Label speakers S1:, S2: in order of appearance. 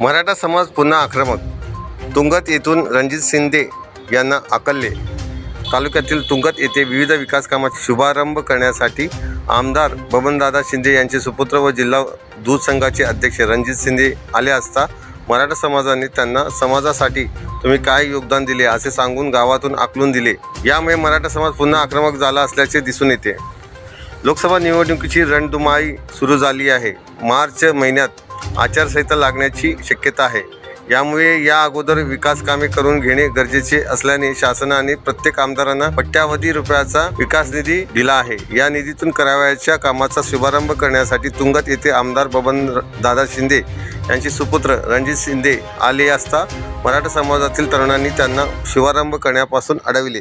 S1: मराठा समाज पुन्हा आक्रमक. तुंगत येथून रणजित शिंदे यांना आकलले. तालुक्यातील तुंगत येथे विविध विकास कामाचा शुभारंभ करण्यासाठी आमदार बबनदादा शिंदे यांचे सुपुत्र व जिल्हा दूध संघाचे अध्यक्ष रणजित शिंदे आले असता मराठा समाजाने त्यांना समाजासाठी तुम्ही काय योगदान दिले असे सांगून गावातून आकलून दिले. यामुळे मराठा समाज पुन्हा आक्रमक झाला असल्याचे दिसून येते. लोकसभा निवडणुकीची रणधुमाळी सुरू झाली आहे. मार्च महिन्यात आचारसंहिता लागण्याची शक्यता आहे. यामुळे या अगोदर विकास कामे करून घेणे गरजेचे असल्याने शासनाने प्रत्येक आमदारांना पट्ट्यावधी रुपयाचा विकास निधी दिला आहे. या निधीतून करावयाच्या कामाचा शुभारंभ करण्यासाठी तुंगत येथे आमदार बबन दादा शिंदे यांचे सुपुत्र रणजित शिंदे आले असता मराठा समाजातील तरुणांनी त्यांना शुभारंभ करण्यापासून अडविले.